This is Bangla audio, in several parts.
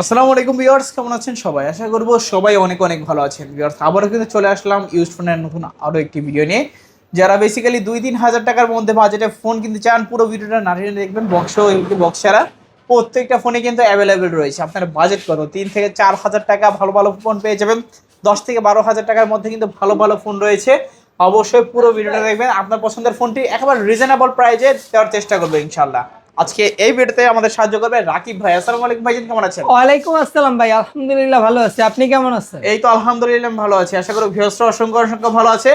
আসসালামু আলাইকুম ভিউয়ার্স, কেমন আছেন সবাই? আশা করব সবাই অনেক অনেক ভালো আছেন। ভিউয়ার্স, আবারও কিন্তু চলে আসলাম ইউজ ফোনের নতুন আরও একটি ভিডিও নিয়ে। যারা বেসিক্যালি দুই তিন হাজার টাকার মধ্যে বাজেটে ফোন কিনতে চান, পুরো ভিডিওটা নাটিয়ে দেখবেন বক্স বক্স ছাড়া প্রত্যেকটা ফোনে কিন্তু অ্যাভেলেবেল রয়েছে। আপনার বাজেট কত? তিন থেকে চার হাজার টাকা ভালো ভালো ফোন পেয়ে যাবেন। দশ থেকে বারো হাজার টাকার মধ্যে কিন্তু ভালো ভালো ফোন রয়েছে। অবশ্যই পুরো ভিডিওটা দেখবেন। আপনার পছন্দের ফোনটি একেবারে রিজনেবল প্রাইজে দেওয়ার চেষ্টা করব ইনশাল্লাহ আজকে এই ভিডিওতে আমাদের সাহায্য করবে রাকিব ভাই। আসসালামু আলাইকুম ভাইজান কেমন আছেন? ওয়ালাইকুম আসসালাম ভাই আলহামদুলিল্লাহ ভালো আছি। আপনি কেমন আছেন? এই তো আলহামদুলিল্লাহ ভালো আছি। আশা করি ভিউসরা অসংখ্য অসংখ্য ভালো আছে।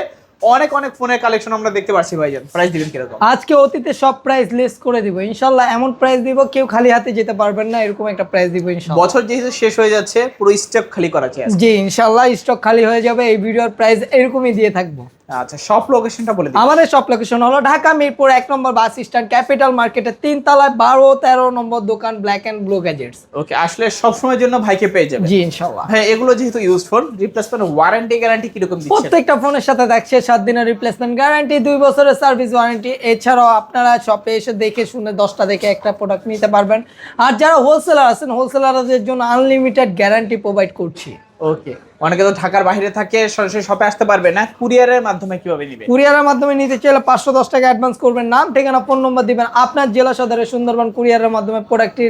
অনেক অনেক ফোনের কালেকশন আমরা দেখতে পাচ্ছি ভাইজান। প্রাইস দিবেন কীরকম? আজকে অতীতে সব প্রাইস লেস করে দিব। ইনশাল্লাহ এমন প্রাইস দিব কেউ খালি হাতে যেতে পারবেন না এরকম একটা প্রাইস দিব ইনশাল্লাহ। বছর যেহেতু শেষ হয়ে যাচ্ছে পুরো স্টক খালি করা আছে আজকে। জি ইনশাল্লাহ স্টক খালি হয়ে যাবে এই ভিডিওর প্রাইস এরকমই দিয়ে থাকব। আচ্ছা সব লোকেশনটা বলে দিন। আমাদের সব লোকেশন হলো ঢাকা মিরপুর এক নম্বর বাস স্ট্যান্ড ক্যাপিটাল মার্কেটের তিন তলায় বারো তেরো নম্বর দোকান black and blue gadgets okay আসলে সব সময়ের জন্য ভাইকে পেয়ে যাবে জি ইনশাল্লাহ। ভাই এগুলো যেহেতু use phone replacement warranty guarantee কীরকম দিচ্ছেন? প্রত্যেকটা ফোনের সাথে দেখছে সাত দিনের রিপ্লেসমেন্ট গ্যারান্টি দুই বছরের সার্ভিস ওয়ারেন্টি এছাড়াও আপনারা শপে এসে দেখে শুনে দশটা দেখে একটা প্রোডাক্ট নিতে পারবেন। আর যারা হোলসেলার আছেন হোলসেলারদের জন্য আনলিমিটেড গ্যারান্টি প্রোভাইড করছি। ওকে অনেকে তো ঢাকার বাইরে থাকে সরাসরি শপে আসতে পারবে না। কুরিয়ারের মাধ্যমে কীভাবে নিবে? কুরিয়ারের মাধ্যমে নিতে চাইলে পাঁচশো দশ টাকা অ্যাডভান্স করবেন। নাম ঠিকানা ফোন নম্বর দিবেন। আপনার জেলা সদরে সুন্দরবন কুরিয়ারের মাধ্যমে প্রোডাক্টটি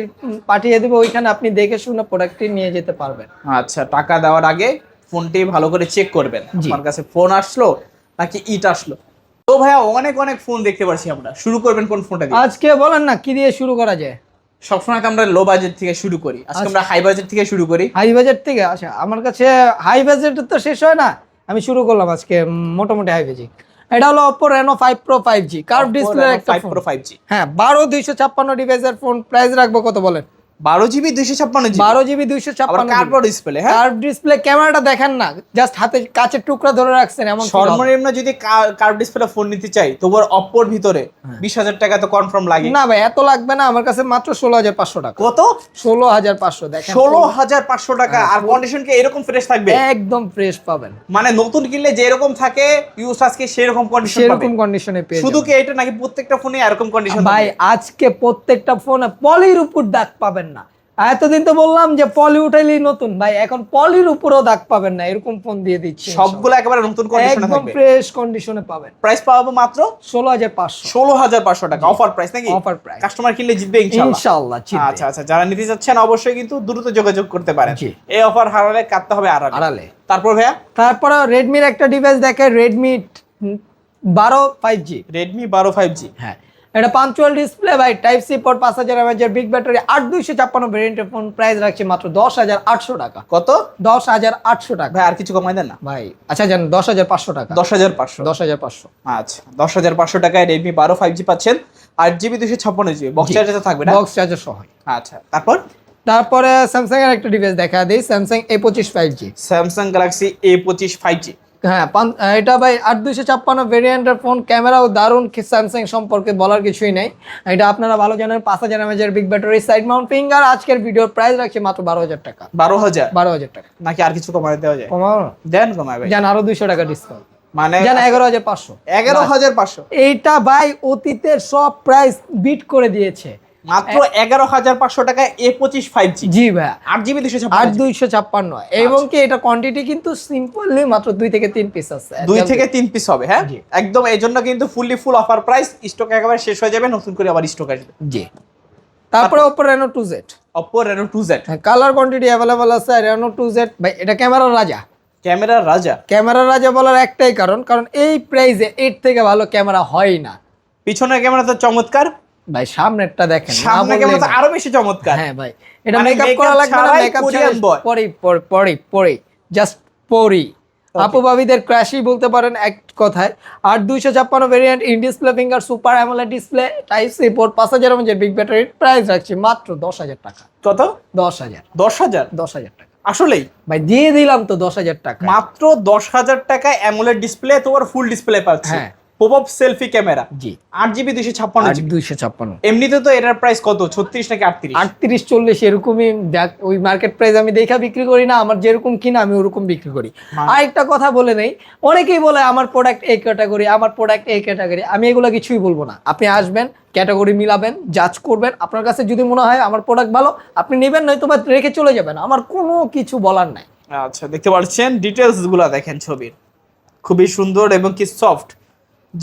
পাঠিয়ে দেবে। ওইখানে আপনি দেখে শুনে প্রোডাক্টটি নিয়ে যেতে পারবেন। আচ্ছা টাকা দেওয়ার আগে ফোনটি ভালো করে চেক করবেন। আমার কাছে ফোন আসলো নাকি ইট আসলো? তো ভাইয়া অনেক অনেক ফোন দেখতে পাচ্ছি আমরা। শুরু করবেন কোন ফোনটা দিয়ে? আজকে বলেন না কি দিয়ে শুরু করা যায়? সবসময় তো আমরা লো বাজেট থেকে শুরু করি। আজকে আমরা হাই বাজেট থেকে শুরু করি। হাই বাজেট থেকে? আচ্ছা আমার কাছে হাই বাজেট তো শেষ হয় না। আমি শুরু করলাম আজকে মোটামুটি হাই বাজেট এটা হলো Oppo Reno 5 Pro 5G curve display একটা ফাইভ প্রো ফাইভ জি হ্যাঁ বারো দুইশো ছাপ্পান্ন ডিভাইসের ফোন প্রাইস রাখব কত বলেন? বারো জিবি দুইশো ছাপ্পান্ন বারো জিবি দুইশো ছাপ্পান্ন ডিসপ্লে হ্যাঁ? কার্ভ ডিসপ্লে ক্যামেরাটা দেখেন না জাস্ট হাতে কাচের টুকরা ধরে রাখছেন এমন সর্বনিম্ন যদি কার্ভ ডিসপ্লে ফোন নিতে চাই ভিতরে বিশ হাজার টাকা তো কনফার্ম লাগে। না ভাই এত লাগবে না আমার কাছে মাত্র ষোলো হাজার পাঁচশো টাকা। কত? ষোলো হাজার পাঁচশো দেখেন। ষোলো হাজার পাঁচশো টাকা আর কন্ডিশন কি এরকম ফ্রেশ থাকবে? একদম ফ্রেশ পাবেন। মানে নতুন কিনলে যেরকম থাকে ইউজ আজকে সেরকম কন্ডিশন সেরকম কন্ডিশনে পেয়ে শুধু কি এটা নাকি প্রত্যেকটা ফোনে এরকম কন্ডিশন ভাই আজকে প্রত্যেকটা ফোনে পলির উপর দাগ পাবেন না। এতদিন তো বললাম যে পলি উঠাইলেই নতুন। ভাই এখন পলির উপরও দাগ পাবেন না এরকম ফোন দিয়ে দিচ্ছি সবগুলো একেবারে নতুন কন্ডিশনে একদম ফ্রেশ কন্ডিশনে পাবেন। প্রাইস পাবো মাত্র ষোলো হাজার পাঁচশো। ষোলো হাজার পাঁচশো টাকা। অফার প্রাইস নাকি? Offer price। কাস্টমার কিনলে জিতবে ইনশাল্লাহ। ইনশাল্লাহ জিতবে। আচ্ছা আচ্ছা যারা নিতে যাচ্ছেন অবশ্যই কিন্তু দ্রুত যোগাযোগ করতে পারেন। এই অফার হারালে কাটতে হবে আড়ালে। আড়ালে। তারপর ভাইয়া? তারপরে রেডমির একটা ডিভাইস দেখে রেডমি বারো ফাইভ জি রেডমি বারো ফাইভ জি হ্যাঁ এটা পাঞ্চুয়াল ডিসপ্লে ভাই টাইপ সি পোর্ট পাঁচ হাজার এমএচের বিগ ব্যাটারি আট দুইশো ছাপ্পান্ন ভেরিয়েন্টের ফোন প্রাইস রাখছে মাত্র দশ হাজার আটশো টাকা। কত? দশ হাজার আটশো টাকা। ভাই আর কিছু কমাই দেন না? ভাই আচ্ছা জান দশ হাজার পাঁচশো টাকা। দশ হাজার পাঁচশো। দশ হাজার পাঁচশো। আচ্ছা দশ হাজার পাঁচশো টাকায় রেডমি বারো ফাইভ জি পাচ্ছেন আট জিবি দুশো ছাপ্পান্ন জিবি বক্স চার্জার থাকবে না? বক্স চার্জার সহ। আচ্ছা তারপর? তারপরে স্যামসাং এর একটা ডিভাইস দেখা দিই স্যামসাং এ পঁচিশ five G Samsung Galaxy A পঁচিশ ফাইভ জি হ্যাঁ এটা ভাই আট দুইশো ছাপ্পান্ন ভেরিয়েন্টের ফোন ক্যামেরাও দারুণ স্যামসাং সম্পর্কে বলার কিছুই নেই। এটা আপনারা ভালো জানেন পাঁচ হাজার এমএচের big battery side mount finger আজকের ভিডিওর প্রাইস রাখছে মাত্র বারো হাজার টাকা। বারো হাজার? বারো হাজার টাকা। নাকি আর কিছু কমাই দেওয়া যায়? কমাও দেন কমায় ভাই। যান আরও দুইশো টাকা ডিসকাউন্ট মানে যান এগারো হাজার পাঁচশো। এগারো হাজার পাঁচশো। এইটা ভাই অতীতের সব প্রাইস বিট করে দিয়েছে। মাত্র এগারো হাজার পাঁচশো টাকায় এ পঁচিশ ফাইভ জি জি ভাই আট জিবি দুশো আট দুইশো ছাপ্পান্ন। এবং কি এটা কোয়ান্টিটি কিন্তু সিম্পলি মাত্র দুই থেকে তিন পিস আছে। দুই থেকে তিন পিস হবে হ্যাঁ? একদম এই জন্য কিন্তু fully full offer price stock একেবারে শেষ হয়ে যাবে নতুন করে আবার স্টক আসবে। জি। তারপরে Oppo Reno two Z Oppo Reno two Z colour quantity available আছে রেনো টু জেড ভাই এটা ক্যামেরার রাজা। ক্যামেরার রাজা। ক্যামেরার রাজা বলার একটাই কারণ কারণ এই প্রাইসে এর থেকে ভালো ক্যামেরা হয় না। পিছনের ক্যামেরা তো চমৎকার ভাই সামনেরটা দেখেন সামনে বললেই ক্যামেরা তো না। আরও বেশি চমৎকার। হ্যাঁ ভাই এটা মানে মেকআপ করা লাগবে না মেকআপ। পরে পরে পরে জাস্ট পরি। আপু ভাবিদের ক্র্যাশই বলতে পারেন এক কথায়। আর দুইশো ছাপ্পান্ন variant in display finger super AMOLED display type C port পাঁচ হাজার এমএচের বিগ ব্যাটারির প্রাইস রাখছি মাত্র দশ হাজার টাকা। কত? দশ হাজার। দশ হাজার? দশ হাজার টাকা। আসলেই? ভাই দিয়ে দিলাম তো দশ হাজার টাকা। মাত্র দশ হাজার টাকায় অ্যামোলেড ডিসপ্লে তোমার ফুল ডিসপ্লে পাচ্ছে। হ্যাঁ। Pop up selfie camera ji. আট জিবি দুইশো ছাপ্পান্ন দুইশো ছাপ্পান্ন। এমনিতে তো এটার প্রাইস কত? ছত্রিশ নাকি আটত্রিশ? আটত্রিশ চল্লিশ এরকমই দেখ ওই মার্কেট প্রাইস আমি দেখা বিক্রি করি না আমার যেরকম কিনা আমি ওরকম বিক্রি করি। মানে- আর একটা কথা বলে নেই অনেকেই বলে আমার প্রোডাক্ট এই ক্যাটাগরি আমার প্রোডাক্ট এই ক্যাটাগরি আমি এগুলো কিছুই বলব না। আপনি আসবেন ক্যাটাগরি মিলাবেন জাজ করবেন। আপনার কাছে যদি মনে হয় আমার প্রোডাক্ট ভালো আপনি নেবেন নয়তো বা রেখে চলে যাবেন। আমার কোনো কিছু বলার নাই। আচ্ছা দেখতে পাচ্ছেন ডিটেলসগুলা দেখেন ছবির। খুবই সুন্দর এবং কি সফট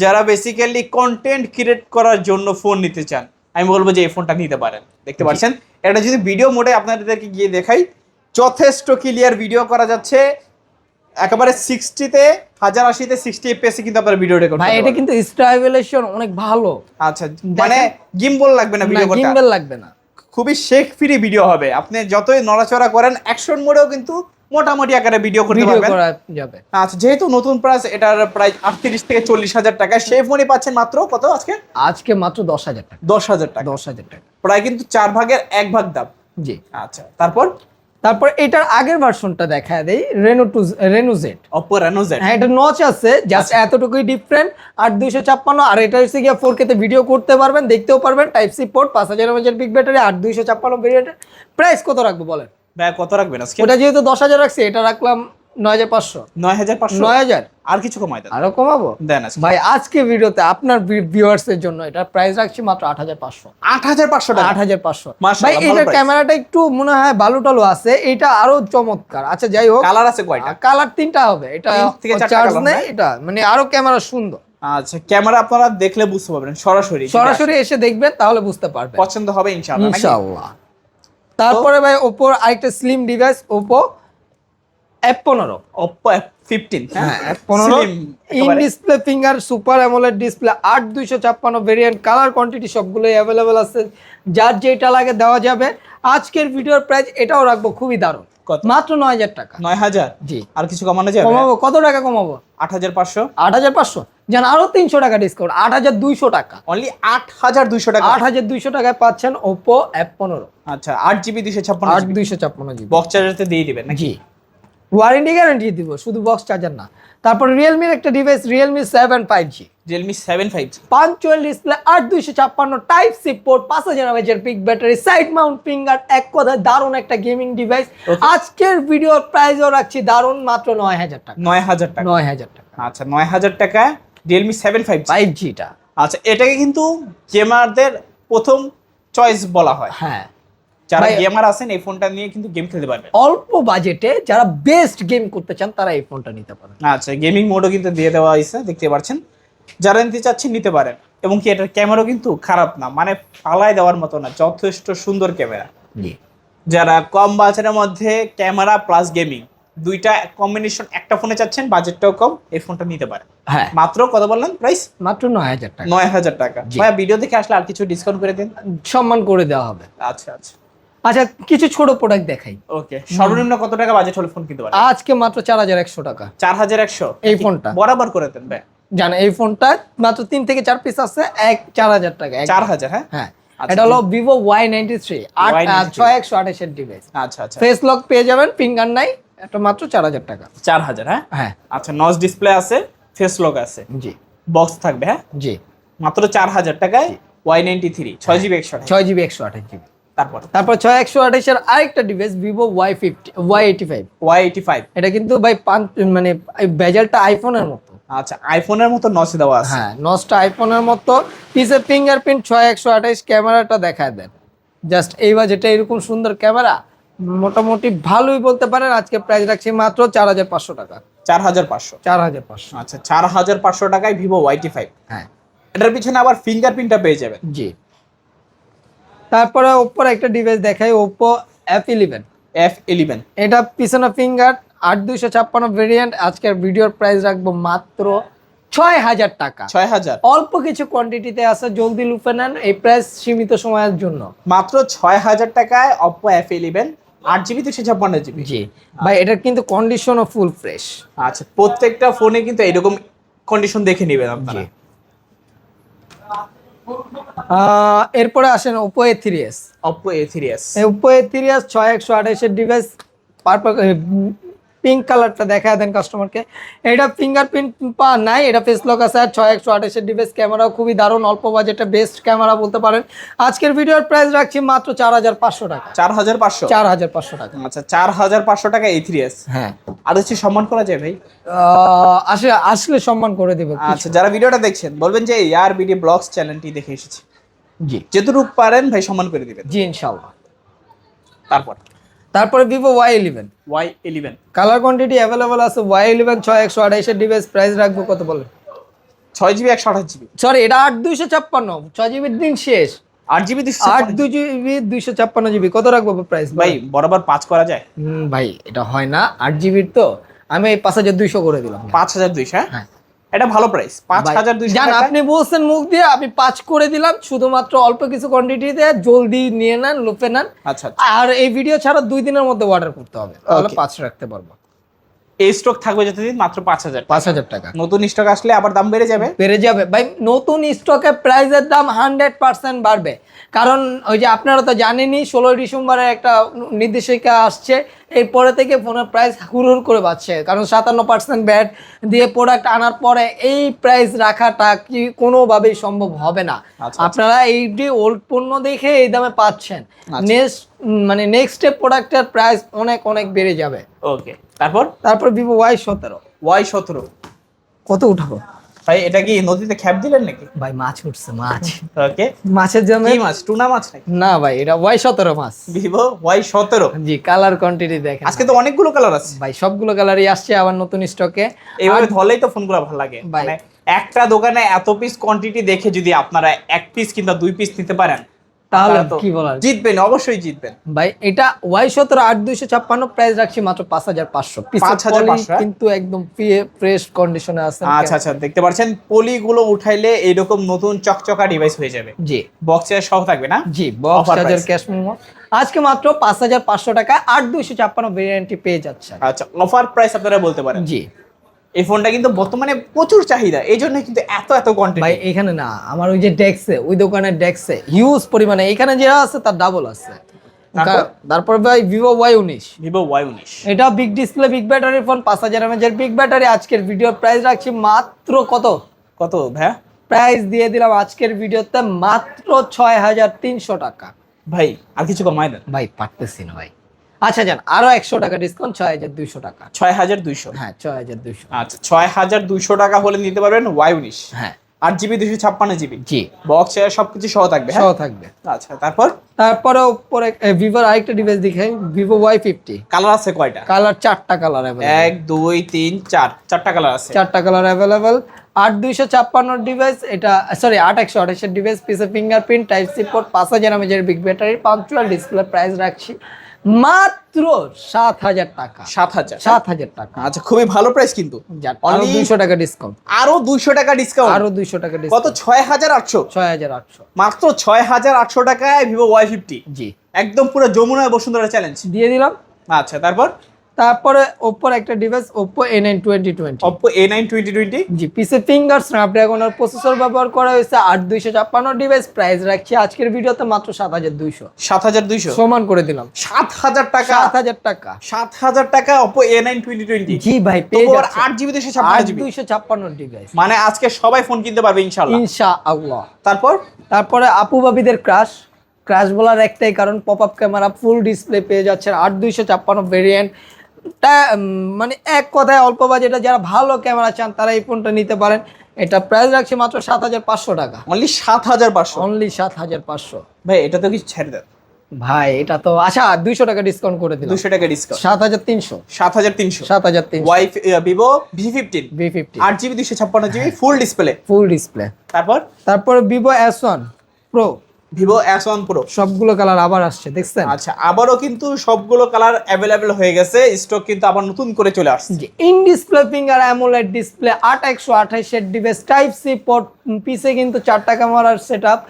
যারা বেসিক্যালি কন্টেন্ট ক্রিয়েট করার জন্য ফোন নিতে চান আমি বলব যে এই ফোনটা নিতে পারেন দেখতে পাচ্ছেন? এটা যদি ভিডিও মোডে আপনাদেরকে গিয়ে দেখাই যথেষ্ট ক্লিয়ার ভিডিও করা যাচ্ছে একেবারে সিক্সটিতে হাজার আশিতে সিক্সটি এফপিএস কিন্তু আপনার ভিডিও রেকর্ড ভাই এটা কিন্তু স্টাইভেলেশন অনেক ভালো। আচ্ছা মানে গিম্বল লাগবে না ভিডিও করতে গিম্বেল লাগবে না। খুবই শেক ফ্রি ভিডিও হবে। আপনি যতই নড়াচড়া করেন অ্যাকশন মোডেও কিন্তু মোটামুটি আকারে ভিডিও করতে ভিডিও পারবেন। করা যাবে। আচ্ছা যেহেতু নতুন প্রাইস এটার প্রাইস আটত্রিশ থেকে চল্লিশ হাজার টাকা। সেই ফোনই পাচ্ছেন মাত্র কত আজকে? আজকে মাত্র দশ হাজার টাকা। দশ হাজার টাকা। দশ হাজার টাকা। প্রায় কিন্তু চার ভাগের এক ভাগ দাম। জি। আচ্ছা তারপর? তারপর এটার আগের ভার্সনটা দেখা দেই Reno two Reno Z Oppo Reno Z হ্যাঁ এটা নচ আছে জাস্ট এতটুকুই ডিফারেন্ট আর দুইশো ছাপ্পান্ন আর এটা হচ্ছে গিয়ে ফোর কেতে ভিডিও করতে পারবেন দেখতেও পারবেন টাইপ সি পোর্ট পাঁচ হাজার এমএচের বিগ ব্যাটারি আর দুইশো ছাপ্পান্ন ভেরিয়েন্টের প্রাইস কত রাখব বলেন? ভাই কত রাখবেন? আজকে? ওটা যেহেতু দশ হাজার রাখছি এটা রাখলাম নয় হাজার পাঁচশো। নয় হাজার পাঁচশো? নয় হাজার? আর কিছু কমাই দেন আরও কমাবো? দেন আজকে। ভাই আজকে ভিডিওতে আপনার ভিউয়ার্স এর জন্য এটা প্রাইস রাখছি মাত্র আট হাজার পাঁচশো। আট হাজার পাঁচশো আট হাজার পাঁচশো। ভাই এটার ক্যামেরাটা একটু মনে হয় বালু টালু আছে এটা আরও চমৎকার। আচ্ছা যাই হোক। কালার আছে কয়টা? কালার তিনটা হবে। এটা চার্জ নেই এটা মানে আরও ক্যামেরা সুন্দর। আচ্ছা ক্যামেরা আপনারা দেখলে বুঝতে পারবেন সরাসরি সরাসরি এসে দেখবেন তাহলে বুঝতে পারবেন। পছন্দ হবে ইনশাআল্লাহ? ইনশাআল্লাহ। তারপরে ভাই ওপোর আরেকটা স্লিম ডিভাইস ওপো এফ পনেরো। Oppo F15 হ্যাঁ? এফ পনেরো। In display finger super AMOLED display আট দুইশো ছাপ্পান্ন ভেরিয়েন্ট কালার কোয়ান্টিটি সবগুলোই অ্যাভেলেবেল আছে। যার যেটা লাগে দেওয়া যাবে। আজকের ভিডিওর প্রাইস এটাও রাখব খুবই দারুণ। কত? মাত্র নয় হাজার টাকা। নয় হাজার? জি। আর কিছু কমানো যাবে? কমাবো কত টাকা কমাবো? আট হাজার পাঁচশো। আট হাজার পাঁচশো। যেন আরও তিনশো টাকা ডিসকাউন্ট আট হাজার দুইশো টাকা। অনলি আট হাজার দুইশো টাকা আট হাজার দুইশো টাকায় পাচ্ছেন ওপো এফ পনেরো। আচ্ছা আট জিবি দুইশো ছাপ্পান্ন আট দুইশো ছাপ্পান্ন জিবি বক্স চার্জারতে দিয়ে দিবেন নাকি? জি। ওয়ারেন্টি গ্যারান্টি দিব শুধু বক্স চার্জার না। তারপর রিয়েলমির একটা device Realme seven five G Realme seven five G punctual display আট দুইশো ছাপ্পান্ন টাইপ সি পোর্ট পাঁচ হাজার এমএচের peak battery side mount finger এক কথায় দারুণ একটা গেমিং ডিভাইস আজকের ভিডিওর প্রাইসও রাখছি দারুণ মাত্র নয় হাজার টাকা। নয় হাজার টাকা। নয় হাজার টাকা। আচ্ছা নয় হাজার টাকা রিয়েলমি সেভেন ফাইভ ফাইভ জিটা আচ্ছা এটাকে কিন্তু গেমারদের প্রথম চয়েস বলা হয়। হ্যাঁ। যারা গেমার আছেন এই ফোনটা নিয়ে কিন্তু গেম খেলতে পারবেন। অল্প বাজেটে যারা বেস্ট গেম করতে চান তারা এই ফোনটা নিতে পারেন। আচ্ছা গেমিং মোডও কিন্তু দিয়ে দেওয়া হয়েছে দেখতে পাচ্ছেন। যারা নিতে চাচ্ছেন নিতে পারেন। এবং কি এটার ক্যামেরাও কিন্তু খারাপ না মানে ফালায় দেওয়ার মতো না যথেষ্ট সুন্দর ক্যামেরা যারা কম বাজেটের মধ্যে ক্যামেরা প্লাস গেমিং দুইটা কম্বিনেশন একটা ফোনে চাচ্ছেন বাজেটটাও কম এই ফোনটা নিতে পারেন। হ্যাঁ। মাত্র কত বললেন প্রাইস মাত্র নয় হাজার টাকা। নয় হাজার টাকা। ভাইয়া ভিডিও দেখে আসলে আর কিছু ডিসকাউন্ট করে দিন? সম্মান করে দেওয়া হবে। আচ্ছা আচ্ছা। আচ্ছা কিছু ছোট প্রোডাক্ট দেখাই। ওকে সর্বনিম্ন কত টাকা বাজেট হলে ফোন কিনতে পারেন? আজকে মাত্র চার হাজার একশো টাকা। চার হাজার একশো? এই ফোনটা বরাবর করে দেন ভাই জানো এই ফোনটা মাত্র তিন থেকে চার পিস আছে এক চার হাজার টাকা চার হাজার হ্যাঁ? হ্যাঁ। আচ্ছা, এটা হলো ভিভো ওয়াই নাইনটি থ্রি আট Y93 ছয় একশো আঠাশের ডিভাইস আচ্ছা আচ্ছা। ফেস লক পেয়ে যাবেন ফিঙ্গার নাই এটা মাত্র চার হাজার টাকা। চার হাজার হ্যাঁ? হ্যাঁ। আচ্ছা নস ডিসপ্লে আছে ফেস লক আছে। জি। বক্স থাকবে হ্যাঁ? জি। মাত্র চার হাজার টাকায় ওয়াই নাইনটি থ্রি ছয় জিবি একশো ছয় জিবি একশো আঠাশ জিবি তারপর? তারপর ছয় একশো আঠাশের আরেকটা device Vivo Y fifty Y eighty five Y eighty five এটা কিন্তু ভাই পাঁচ মানে বেজালটা আইফোনের মতো। আচ্ছা আইফোনের মতো নচ দেওয়া আছে? হ্যাঁ নষ্ট আইফোনের মতো। পিসে ফিঙ্গারপ্রিন্ট ছয় একশো আঠাশ ক্যামেরাটা দেখায় দেন। জাস্ট এই বাজেটে এরকম সুন্দর ক্যামেরা। মোটামুটি ভালোই বলতে পারেন আজকে প্রাইস রাখছি মাত্র চার হাজার পাঁচশো টাকা। চার হাজার পাঁচশো? চার হাজার পাঁচশো। আচ্ছা চার হাজার পাঁচশো টাকায় ভিভো ওয়াইটি ফাইভ হ্যাঁ। এটার পিছনে আবার ফিঙ্গারপ্রিন্টটা পেয়ে যাবেন। জি। তারপরে ওপ্পোর একটা ডিভাইস দেখাই Oppo F eleven F eleven এটা পিছনে ফিঙ্গার আট দুইশো ছাপ্পান্ন ভেরিয়েন্ট আজকের ভিডিওর প্রাইস রাখব মাত্র ছয় হাজার টাকা। ছয় হাজার। অল্প কিছু কোয়ান্টিটিতে আছে জলদি লুফে নেন এই প্রাইস সীমিত সময়ের জন্য। মাত্র ছয় হাজার টাকায় অপো এফ ইলেভেন আট জিবি দুশো ছাপ্পান্ন জিবি। জি। ভাই এটার কিন্তু কন্ডিশনও ফুল ফ্রেশ আচ্ছা প্রত্যেকটা ফোনে কিন্তু এরকম কন্ডিশন দেখে নেবেন আপনারা। এরপরে আসেন Oppo A three S Oppo A three S Oppo A three S ছয় একশো আঠাশের ডিভাইস পারপাক পিঙ্ক কালারটা দেখা দেন কাস্টমারকে এটা ফিঙ্গারপ্রিন্ট পা নাই এটা ফেস লক আছে আর ছয় একশো আঠাশের ডিভাইস ক্যামেরাও খুবই দারুণ অল্প বাজেটে বেস্ট ক্যামেরা বলতে পারেন। আজকের ভিডিওর প্রাইস রাখছি মাত্র চার হাজার পাঁচশো টাকা। চার হাজার পাঁচশো? চার হাজার পাঁচশো টাকা। আচ্ছা চার হাজার পাঁচশো টাকা এই থ্রি এস হ্যাঁ। আর হচ্ছে সম্মান করা যায় ভাই? আহ, আসলে আসলে সম্মান করে দিব আচ্ছা যারা ভিডিওটা দেখছেন বলবেন যে ইয়ার বিডি ব্লগস চ্যানেলটি দেখে এসেছি। জি। যেটুকু পারেন ভাই সম্মান করে দিবেন। জি ইনশাল্লাহ তারপর? তারপরে Vivo Y eleven Y eleven colour quantity available আছে ওয়াই ইলেভেন ছয় একশো আঠাইশের ডিভাইস প্রাইস রাখব কত বলে? ছয় জিবি একশো আঠাশ জিবি। সরি এটা আট দুইশো ছাপ্পান্ন ছয় জিবির দিন শেষ। আট জিবি দুশো আট দুই জিবি দুইশো ছাপ্পান্ন জিবি কত রাখব প্রাইস ভাই বরাবর পাঁচ করা যায়। হুম, ভাই এটা হয় না আট জিবির তো। আমি এই পাঁচ হাজার দুইশো করে দিলাম। পাঁচ হাজার দুইশো হ্যাঁ? হ্যাঁ। এটা ভালো প্রাইস পাঁচ হাজার দুইশো আপনি বলছেন মুখ দিয়ে আমি পাঁচ করে দিলাম শুধুমাত্র অল্প কিছু কোয়ান্টিটিতে জলদি নিয়ে নেন লোপে নেন। আচ্ছা আচ্ছা। আর এই ভিডিও ছাড়া দুই দিনের মধ্যে অর্ডার করতে হবে। তাহলে পাঁচ রাখতে পারব। এই স্টক থাকবে যতদিন? মাত্র পাঁচ হাজার পাঁচ হাজার টাকা। নতুন স্টক আসলে আবার দাম বেড়ে যাবে? বেড়ে যাবে। ভাই নতুন স্টকে প্রাইসের দাম হান্ড্রেড পার্সেন্ট বাড়বে। কারণ ওই যে আপনারা তো জানেনই ষোলোই ডিসেম্বরে একটা নির্দেশিকা আসছে। এরপরে থেকে ফোনের প্রাইস হুড় করে বাড়ছে। কারণ সাতান্ন পার্সেন্ট ব্যাট দিয়ে প্রোডাক্ট আনার পরে এই প্রাইস রাখাটা কি কোনোভাবেই সম্ভব হবে না। আচ্ছা, আপনারা এই যে ওল্ড পণ্য দেখে এই দামে পাচ্ছেন। আচ্ছা। নেক্সট মানে নেক্সট প্রোডাক্টের প্রাইস অনেক অনেক বেড়ে যাবে। ওকে তারপর? তারপর ভিভো ওয়াই সতেরো। ওয়াই সতেরো। কত উঠাবো? ভাই এটা কি নদীতে খ্যাপ দিলেন নাকি? ভাই মাছ উঠছে মাছ। ওকে। মাছের জন্য কি মাছ? টুনা মাছ নাকি? না ভাই এটা ওয়াই সতেরো মাছ। ভিভো ওয়াই সতেরো। জি কালার কোয়ান্টিটি দেখেন। আজকে তো অনেকগুলো কালার আছে। ভাই সবগুলো কালারই আসছে আবার নতুন স্টকে। এইভাবে ধরলেই তো ফোনগুলো ভালো লাগে। মানে একটা দোকানে এত পিস কোয়ান্টিটি দেখে যদি আপনারা এক পিস কিংবা দুই পিস নিতে পারেন তাহলে কি বলার? জিতবেন অবশ্যই জিতবেন। ভাই এটা ওয়াই সতেরো আট দুইশো ছাপ্পান্ন প্রাইস রাখছি মাত্র পাঁচ হাজার পাঁচশো। 5,500, হ্যাঁ? কিন্তু একদম ফ্রেশ কন্ডিশনে আছে। আচ্ছা আচ্ছা দেখতে পাচ্ছেন পলিগুলো উঠাইলে এইরকম নতুন চকচকা ডিভাইস হয়ে যাবে। জি। বক্সের সহ থাকবে না? Ji box charger cash memo আজকে মাত্র পাঁচ হাজার পাঁচশো টাকা আট দুইশো ছাপ্পান্ন ভেরিয়েন্টটি পেয়ে যাচ্ছে আচ্ছা অফার প্রাইস আপনারা বলতে পারেন। জি। এই ফোনটা কিন্তু বর্তমানে প্রচুর চাহিদা এই জন্য কিন্তু এত এত ভাই এখানে না আমার ওই যে ডেক্সে ওই দোকানের ডেক্সে হিউজ পরিমাণে এখানে যেটা আছে তার ডাবল আছে। তারপর? ভাই ভিভো ওয়াই উনিশ। ভিভো ওয়াই উনিশ। এটা big display big battery phone পাঁচ হাজার এমএজের বিগ ব্যাটারি আজকের ভিডিওর প্রাইস রাখছি মাত্র কত? কত ভাইয়া? প্রাইস দিয়ে দিলাম আজকের ভিডিওতে মাত্র ছয় হাজার তিনশো টাকা। ভাই আর কিছু কমাই দেন। ভাই পারতেছি না ভাই। আচ্ছা যান আরও একশো টাকা ডিসকাউন্ট ছয় হাজার দুইশো টাকা। ছয় হাজার দুইশো? হ্যাঁ ছয় হাজার দুইশো আচ্ছা ছয় হাজার দুইশো টাকা হলে নিতে পারবেন ওয়াই উনিশ হ্যাঁ। আট জিবি দুশো ছাপ্পান্ন জিবি জি। বক্স সবকিছু সহ থাকবে সহ হ্যাঁ থাকবে। আচ্ছা তারপর? তারপরে উপরে ভিভোর আরেকটা ডিভাইস দেখে ভিভো ওয়াই ফিফটি কালার আছে কয়টা? কালার চারটা কালার এক দুই তিন চার। চারটা কালার আছে। চারটা কালার অ্যাভেলেবেল আট দুইশো ছাপ্পান্ন ডিভাইস এটা সরি আট একশো আঠাশের ডিভাইস পিসে ফিঙ্গারপ্রিন্ট টাইপ সি পোর্ট পাঁচ হাজার এমএজের বিগ ব্যাটারি পাঞ্চুয়াল ডিসপ্লে প্রাইস রাখছি। মাত্র সাত হাজার টাকা। সাত হাজার? সাত হাজার টাকা। আচ্ছা খুবই ভালো প্রাইস কিন্তু। আরও দুইশো টাকা ডিসকাউন্ট আরও দুইশো টাকা ডিসকাউন্ট আরও দুইশো টাকা কত? ডিসকাউন্ট ছয় হাজার আটশো। ছয় হাজার আটশো। মাত্র ছয় হাজার আটশো টাকায় ভিভো ওয়াই ফিফটি জি। একদম পুরো যমুনা বসুন্ধরা চ্যালেঞ্জ দিয়ে দিলাম। আচ্ছা তারপর? তারপরে ওপ্পোর একটা device Oppo A nine twenty twenty Oppo A nine twenty twenty জি পিসে ফিঙ্গার স্ন্যাপড্রাগনের প্রসেসর ব্যবহার করা হয়েছে আট দুইশো ছাপ্পান্ন ডিভাইস প্রাইস রাখছি আজকের ভিডিওতে মাত্র সাত হাজার দুইশো। সাত হাজার দুইশো? সমান করে দিলাম। সাত হাজার টাকা? সাত হাজার টাকা। সাত হাজার টাকা Oppo A nine twenty twenty জি ভাই পেয়ে যাচ্ছে আট জিবি দুশো ছাপ্পান্ন দুইশো ছাপ্পান্ন ডিভাইস মানে আজকে সবাই ফোন কিনতে পারবে ইনশাল্লাহ ইনশা আল্লাহ তারপর? তারপরে আপু বাবিদের ক্রাশ ক্রাশ বলার একটাই কারণ pop up camera full display পেয়ে যাচ্ছেন আট দুইশো ছাপ্পান্ন ভেরিয়েন্ট মানে এক কথায় অল্প বাজেটে যারা ভালো ক্যামেরা চান তারা এই ফোনটা নিতে পারেন। এটা প্রাইস রাখছি মাত্র সাত হাজার পাঁচশো টাকা। অনলি সাত হাজার পাঁচশো? অনলি সাত হাজার পাঁচশো। ভাই এটা তো কিছু ছেড়ে দেন। ভাই এটা তো আচ্ছা দুইশো টাকা ডিসকাউন্ট করে দিলাম। দুশো টাকা ডিসকাউন্ট সাত হাজার তিনশো। সাত হাজার তিনশো। সাত হাজার তিনশো। Y Vivo V fifteen V fifty আট জিবি দুশো ছাপ্পান্ন GB full display full display তারপর? তারপর Vivo S one pro Vivo S one pro সবগুলো কালার আবার আসছে দেখছেন? আচ্ছা আবারও কিন্তু সবগুলো কালার অ্যাভেলেবেল হয়ে গেছে স্টক কিন্তু আবার নতুন করে চলে আসছে। In display finger AMOLED display আট একশো আঠাইশের ডিভাইস টাইপ সি পোর্ট পিসে কিন্তু চারটা ক্যামেরার সেট আপ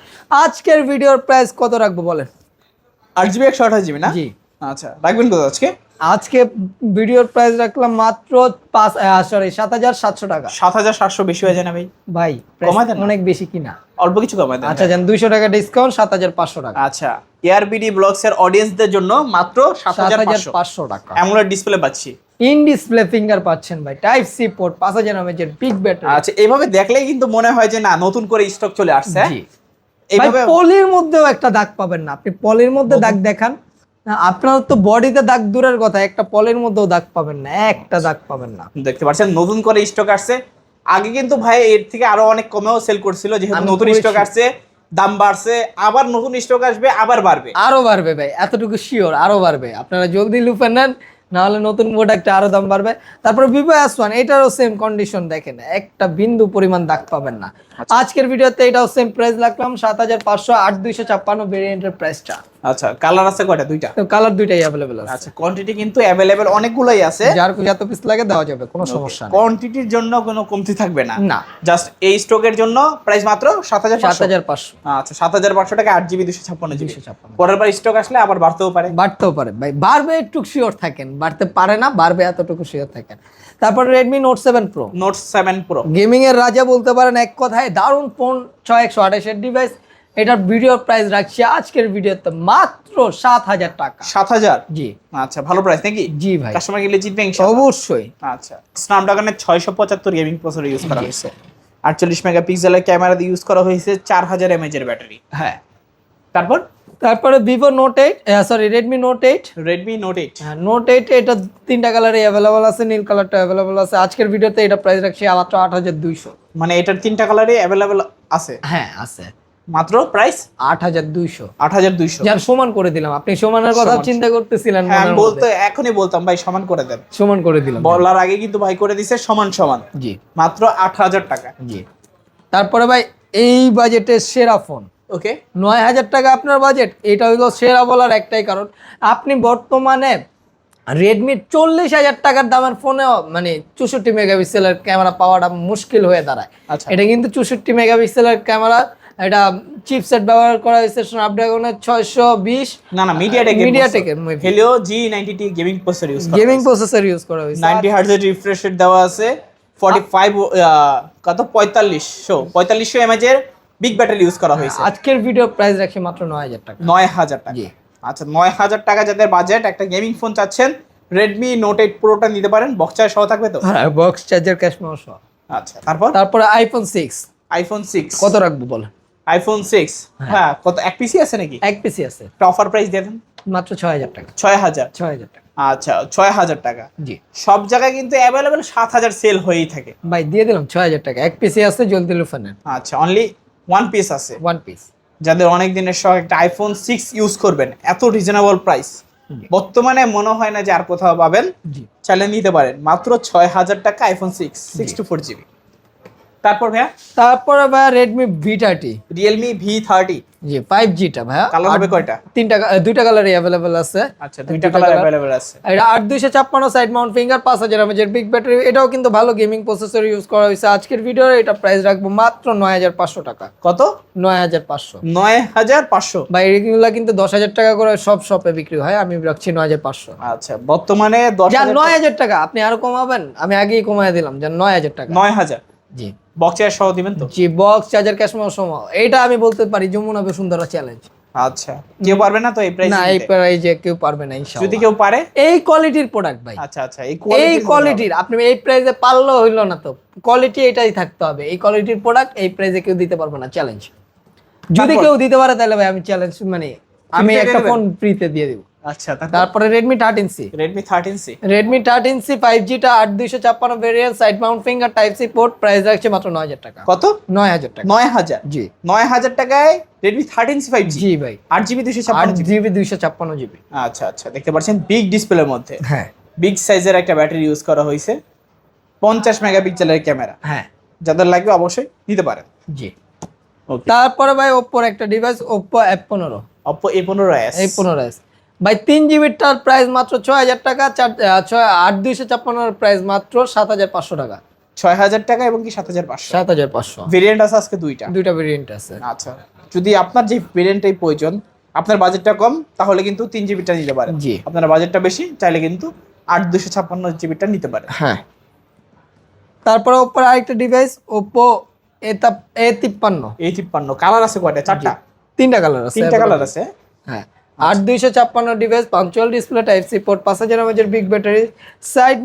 আজকের ভিডিওর প্রাইস কত রাখব বলেন? আট জিবি একশো আঠাশ জিবি না? জি। আচ্ছা রাখবেন কত আজকে? আজকে ভিডিওর প্রাইস রাখলাম মাত্র পাঁচ সরি সাত হাজার সাতশো টাকা। সাত হাজার সাতশো বেশি হয়ে যায় না ভাই? ভাই অনেক বেশি কিনা। অল্প কিছু কমাই দেন আচ্ছা যান দুইশো টাকা ডিসকাউন্ট সাত হাজার পাঁচশো টাকা। আচ্ছা এয়ারবিডি ব্লগস এর অডিয়েন্সদের জন্য মাত্র সাত সাত হাজার হাজার পাঁচশো পাঁচশো টাকা অ্যামোলেড ডিসপ্লে পাচ্ছি। ইন ডিসপ্লে ফিঙ্গার পাচ্ছেন ভাই। টাইপ সি পোর্ট পাঁচ হাজার এমএচের বিগ ব্যাটারি আচ্ছা এইভাবে দেখলেই কিন্তু মনে হয় যে না নতুন করে স্টক চলে আসছে। হ্যাঁ? জি। এইভাবে পলির মধ্যেও একটা দাগ পাবেন না। আপনি পলির মধ্যে দাগ দেখান। আপনার তো বডিতে দাগ দূরের কথা একটা পলির মধ্যেও দাগ পাবেন না একটা দাগ পাবেন না। দেখতে পাচ্ছেন নতুন করে স্টক আসছে। আগে কিন্তু ভাই এর থেকে আরও অনেক কমেও সেল করছিল যেহেতু নতুন স্টক আসছে দাম বাড়ছে আবার নতুন স্টক আসবে আবার বাড়বে। আরও বাড়বে ভাই এতটুকু শিওর আরও বাড়বে। আপনারা জলদি লুপে নেন নাহলে নতুন প্রোডাক্টে আরও দাম বাড়বে। তারপর ভিভো এস ওয়ান এটারও সেম কন্ডিশন দেখেন একটা বিন্দু পরিমাণ দাগ পাবেন না। আজকের ভিডিওতে এটাও সেম প্রাইস রাখলাম সাত হাজার পাঁচশো আট দুইশো ছাপ্পান্ন ভেরিয়েন্টের প্রাইসটা আচ্ছা কালার আছে কয়টা? দুইটা? তো কালার দুইটাই অ্যাভেলেবেল আছে। আচ্ছা কোয়ান্টিটি কিন্তু অ্যাভেলেবেল অনেকগুলোই আছে। যার যত পিস লাগে দেওয়া যাবে কোনো সমস্যা নেই। কোয়ান্টিটির জন্য কোনো কমতি থাকবে না? না। জাস্ট এই স্টকের জন্য প্রাইস মাত্র সাত হাজার সাত হাজার পাঁচশো। আচ্ছা সাত হাজার পাঁচশো টাকা আট জিবি দুশো ছাপ্পান্ন জিবি 256 পরের বার স্টক আসলে আবার বাড়তেও পারে। বাড়তেও পারে। ভাই বাড়বে একটু শিওর থাকেন বাড়তে পারে না বাড়বে এতটুকু শিওর থাকেন। তারপর Redmi note seven pro note seven pro gaming এর রাজা বলতে পারেন এক কথায় দারুণ ফোন ছয় একশো আঠাশের ডিভাইস এটার ভিডিও প্রাইস রাখছি আজকের ভিডিওতে মাত্র সাত হাজার টাকা। সাত হাজার? জি। আচ্ছা ভালো প্রাইস নাকি? জি ভাই। কাস্টমার গেলে জিতবে। অবশ্যই। আচ্ছা স্ন্যাপড্রাগনের ছয়শো পঁচাত্তর গেমিং প্রসেসর ইউজ করা হয়েছে। আটচল্লিশ মেগাপিক্সেলের ক্যামেরা দিয়ে ইউজ করা হয়েছে চার হাজার এমএচ এর ব্যাটারি হ্যাঁ। তারপর? তারপরে Vivo note eight sorry Redmi note eight Redmi note eight হ্যাঁ নোট এইট এটা তিনটা কালারে অ্যাভেলেবল আছে নীল কালারটা অ্যাভেলেবল আছে। আজকের ভিডিওতে এটা প্রাইস রাখছি মাত্র আট হাজার দুইশো। মানে এটার তিনটা কালারে অ্যাভেলেবেল আছে? হ্যাঁ আছে। মাত্র প্রাইস আট হাজার দুইশো। আট হাজার দুইশো। যার সমান করে দিলাম। আপনি সমানের কথা চিন্তা করতেছিলেন হ্যাঁ বলতে এখনই বলতাম ভাই সমান করে দেন। সমান করে দিলাম। বলার আগে কিন্তু ভাই করে দিছে সমান সমান। জি। মাত্র আট হাজার টাকা। জি। তারপরে ভাই এই বাজেটের সেরা ফোন ওকে। নয় হাজার টাকা আপনার বাজেট এটা হইল সেরা বলার একটাই কারণ। আপনি বর্তমানে রেডমি চল্লিশ হাজার টাকার দামের ফোনেও মানে চৌষট্টি মেগাপিক্সেলের ক্যামেরা পাওয়াটা মুশকিল হয়ে দাঁড়ায়। আচ্ছা। এটা কিন্তু চৌষট্টি মেগাপিক্সেলের ক্যামেরা এটা চিপসেট ব্যবহার করা হয়েছে স্ন্যাপড্রাগনের ছয়শো বিশ। না না MediaTek মিডিয়াটেকের Helio G ninety T gaming processor use করা গেমিং প্রসেসর ইউজ করা হয়েছে। নাইনটি হার্জের রিফ্রেশ রেট দেওয়া আছে। ফর্টি ফাইভ কত? পঁয়তাল্লিশশো পঁয়তাল্লিশশো এমএচ এর বিগ ব্যাটারি ইউজ করা হয়েছে। আজকের ভিডিও প্রাইস রাখি মাত্র নয় হাজার টাকা। নয় হাজার টাকা। আচ্ছা নয় হাজার টাকা যাদের বাজেট একটা গেমিং ফোন চাচ্ছেন রেডমি নোট এইট প্রোটা নিতে পারেন। বক্স চার্জ সহ থাকবে তো? হ্যাঁ বক্স চার্জার ক্যাশ মাউস আচ্ছা তারপর? তারপর আইফোন সিক্স আইফোন সিক্স কত রাখব বলেন? আইফোন সিক্স হ্যাঁ। কত? এক পিসি আছে নাকি? এক পিসি আছে। অফার প্রাইস দিয়ে দেন। মাত্র ছয় হাজার টাকা। ছয় হাজার? ছয় হাজার টাকা। আচ্ছা ছয় হাজার টাকা। জি। সব জায়গায় কিন্তু অ্যাভেলেবেল সাত হাজার সেল হয়েই থাকে। ভাই দিয়ে দিলাম ছয় হাজার টাকা। এক পিসি আছে জলদি লুফে নেন। আচ্ছা অনলি ওয়ান পিস আছে। ওয়ান পিস যাদের অনেক দিনের শখ একটা আইফোন সিক্স ইউজ করবেন এত রিজনেবল প্রাইস বর্তমানে মনে হয় না যে আর কোথাও পাবেন। জি। চালিয়ে নিতে পারেন। মাত্র ছয় হাজার টাকা iPhone six six two four GB তারপর ভাইয়া? তারপরে ভাইয়া Redmi V thirty Realme V thirty G five জিটা ভাইয়া। কালার হবে কয়টা? তিনটা দুইটা কালারই অ্যাভেলেবেল আছে। আচ্ছা দুইটা কালার অ্যাভেলেবেল আছে। এটা আট দুইশো ছাপ্পান্ন সাইড মাউন্ট ফিঙ্গার পাঁচ হাজার এমএচের বিগ ব্যাটারি এটাও কিন্তু ভালো গেমিং প্রসেসর ইউজ করা হয়েছে। আজকের ভিডিও এটা প্রাইস রাখব মাত্র নয় হাজার পাঁচশো টাকা। কত? নয় হাজার পাঁচশো। নয় হাজার পাঁচশো। বা এগুলো কিন্তু দশ হাজার টাকা করে সব শপে বিক্রি হয়। আমি রাখছি নয় হাজার পাঁচশো। আচ্ছা বর্তমানে দশ নয় হাজার টাকা আপনি আরও কমাবেন? আমি আগেই কমায় দিলাম যে নয় হাজার টাকা। নয় হাজার। জি। বক্সের সহ দিবেন তো? জি বক্স চার্জার ক্যাশ এটা আমি বলতে পারি যমুনা বসুন্ধরা চ্যালেঞ্জ আচ্ছা। কেউ পারবে না তো এই প্রাইস না এই প্রাইজে কেউ পারবে না ইনশাআল্লাহ। যদি কেউ পারে? এই কোয়ালিটির প্রোডাক্ট ভাই। আচ্ছা আচ্ছা এই এই কোয়ালিটির আপনি এই প্রাইসে পারলেও হইল না তো। কোয়ালিটি এটাই থাকতে হবে। এই কোয়ালিটির প্রোডাক্ট এই প্রাইসে কেউ দিতে পারবে না চ্যালেঞ্জ যদি কেউ দিতে পারে তাহলে ভাই আমি চ্যালেঞ্জ মানে আমি একটা ফোন ফ্রিতে দিয়ে দিব। আচ্ছা তারপর? Thirteen C Redmi thirteen C Redmi thirteen C five আট দুইশো ছাপ্পান্ন variant side mount finger type C port price রাখছে মাত্র নয় হাজার টাকা। কত? নয় হাজার টাকা। নয় হাজার? জি। নয় হাজার টাকায় Redmi thirteen C five G জি ভাই। আট জিবি দুশো আট ছাপ্পান্ন জিবি জিবি দুইশো ছাপ্পান্ন জিবি আচ্ছা আচ্ছা দেখতে পাচ্ছেন বিগ ডিসপ্লের মধ্যে। হ্যাঁ। বিগ সাইজের একটা ব্যাটারি ইউজ করা হয়েছে। পঞ্চাশ মেগাপিক্সেলের ক্যামেরা হ্যাঁ। যাদের লাগবে অবশ্যই নিতে পারেন। জি। তারপরে ভাই ওপ্পোর একটা ডিভাইস ওপ্পো এফ পনেরো। অপো এ পনেরো এস এই পনেরো এস ভাই তিন জিবিটার প্রাইস মাত্র ছয় হাজার টাকা চার ছয় আট দুইশো ছাপ্পান্নর প্রাইস মাত্র সাত হাজার পাঁচশো টাকা। ছয় হাজার টাকা এবং কি সাত হাজার পাঁচশো? সাত হাজার পাঁচশো। ভেরিয়েন্ট আছে আজকে দুইটা? দুইটা ভেরিয়েন্ট আছে। আচ্ছা। যদি আপনার যে ভেরিয়েন্টটাই প্রয়োজন আপনার বাজেটটা কম তাহলে কিন্তু তিন জিবিটা নিতে পারেন। জি। আপনার বাজেটটা বেশি চাইলে কিন্তু আট দুশো ছাপ্পান্ন জিবিটা নিতে পারেন। হ্যাঁ। তারপরে ওপর আরেকটা ডিভাইস ওপ্পো এটা এ তিপ্পান্ন। এই তিপ্পান্ন। কালার আছে কয়টা? চারটা? তিনটা কালার আছে তিনটা কালার আছে। হ্যাঁ। আট দুইশো ছাপ্পান্ন ডিভাইস পাঞ্চুয়াল ডিসপ্লে টাইপ সি পোর্ট পাঁচ হাজার এমএজের বিগ ব্যাটারি সাইড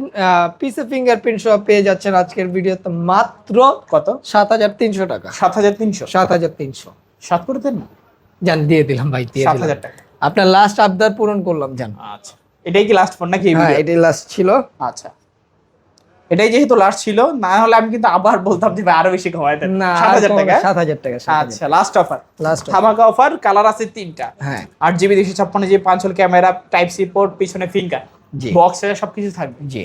পিসে ফিঙ্গারপ্রিন্ট সহ পেয়ে যাচ্ছেন আজকের ভিডিওতে মাত্র কত? সাত হাজার তিনশো টাকা। সাত হাজার তিনশো? সাত হাজার তিনশো। সাত করে দেন জান দিয়ে দিলাম ভাই দিয়ে সাত হাজার টাকা। আপনার লাস্ট আবদার পূরণ করলাম জান। আচ্ছা। এটাই কি লাস্ট ফোন নাকি হ্যাঁ এটাই লাস্ট ছিল। আচ্ছা। এটাই যেহেতু লাস্ট ছিল না হলে আমি কিন্তু আবার বলতাম যে আরও বেশি কমায় দেন না সাত হাজার টাকা। সাত হাজার টাকা আচ্ছা লাস্ট অফার লাস্ট ধামাকা অফার কালার আছে তিনটা। হ্যাঁ। আট জিবি দুশো ছাপ্পান্ন জিবি পাঁচ হল ক্যামেরা টাইপ সি পোর্ট পিছনে ফিঙ্গার জি। বক্স সবকিছু থাকবে। জি।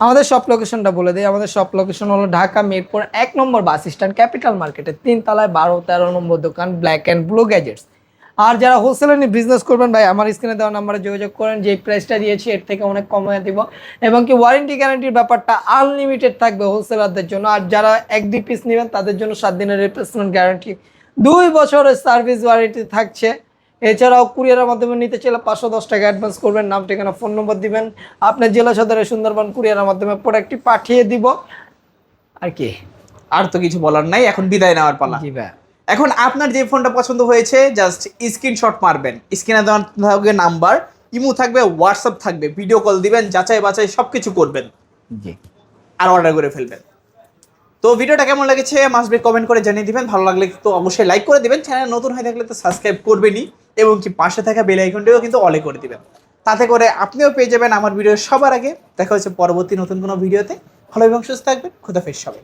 আমাদের শপ লোকেশনটা বলে দিই। আমাদের শপ লোকেশন হলো ঢাকা মিরপুর এক নম্বর বাস স্ট্যান্ড ক্যাপিটাল মার্কেটে তিন তলায় বারো তেরো নম্বর দোকান ব্ল্যাক অ্যান্ড ব্লু গ্যাজেটস আর যারা হোলসেলে নিয়ে বিজনেস করবেন ভাই আমার স্ক্রিনে দেওয়া নাম্বারে যোগাযোগ করেন যে প্রাইসটা দিয়েছি এর থেকে অনেক কমিয়ে দিব। এবং কি ওয়ারেন্টি গ্যারান্টির ব্যাপারটা আনলিমিটেড থাকবে হোলসেলারদের জন্য। আর যারা এক দুই পিস নেবেন তাদের জন্য সাত দিনের রিপ্লেসমেন্ট গ্যারান্টি দুই বছরের সার্ভিস ওয়ারেন্টি থাকছে। এছাড়াও কুরিয়ারের মাধ্যমে নিতে চাইলে পাঁচশো দশ টাকা অ্যাডভান্স করবেন। নাম ঠিকানা ফোন নম্বর দিবেন। আপনার জেলা সদরে সুন্দরবন কুরিয়ারের মাধ্যমে প্রোডাক্টটি পাঠিয়ে দিব। আর কি? আর তো কিছু বলার নাই এখন বিদায় নেওয়ার পালা। জি ভাই। এখন আপনার যে ফোনটা পছন্দ হয়েছে জাস্ট স্ক্রিনশট মারবেন। স্ক্রিনে দেওয়া থাকবে নাম্বার ইমো থাকবে হোয়াটসঅ্যাপ থাকবে ভিডিও কল দিবেন যাচাই বাছাই সব কিছু করবেন। জি। আর অর্ডার করে ফেলবেন। তো ভিডিওটা কেমন লেগেছে মাস্ট বি কমেন্ট করে জানিয়ে দিবেন। ভালো লাগলে তো অবশ্যই লাইক করে দিবেন। চ্যানেল নতুন হয়ে থাকলে তো সাবস্ক্রাইব করবেনই এবং কি পাশে থাকা বেল আইকনটিও কিন্তু অলে করে দিবেন। তাতে করে আপনিও পেয়ে যাবেন আমার ভিডিও সবার আগে। দেখা হচ্ছে পরবর্তী নতুন কোনো ভিডিওতে ভালো এবং সুস্থ থাকবেন। খুদাফেজ সবাই